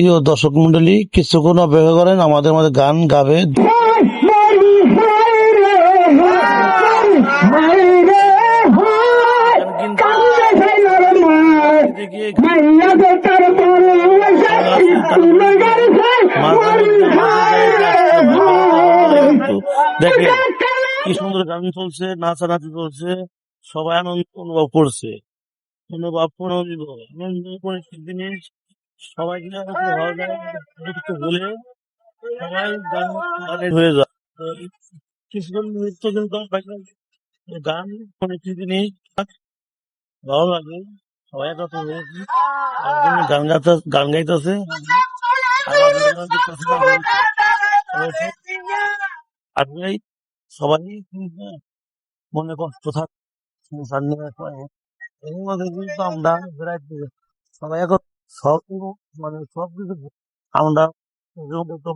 প্রিয় দর্শক মন্ডলী, কিছুক্ষণ অপেক্ষা করেন, আমাদের মধ্যে গান গাবে। দেখে কি সুন্দর গান চলছে, নাচানাচি চলছে, সবাই আনন্দ অনুভব করছে। অনুভব আনন্দিত আনন্দ জিনিস সবাই বলে সবাই গান হয়ে যায় তো নৃত্য কিন্তু গান কোনো জিনিস ভালো লাগে। সবাই একজন গান গাইতে গান গাইতেছে। সবাই মনে কষ্ট থাক। আমরা সবাই এখন সব মানে সব কিছু আমরা তো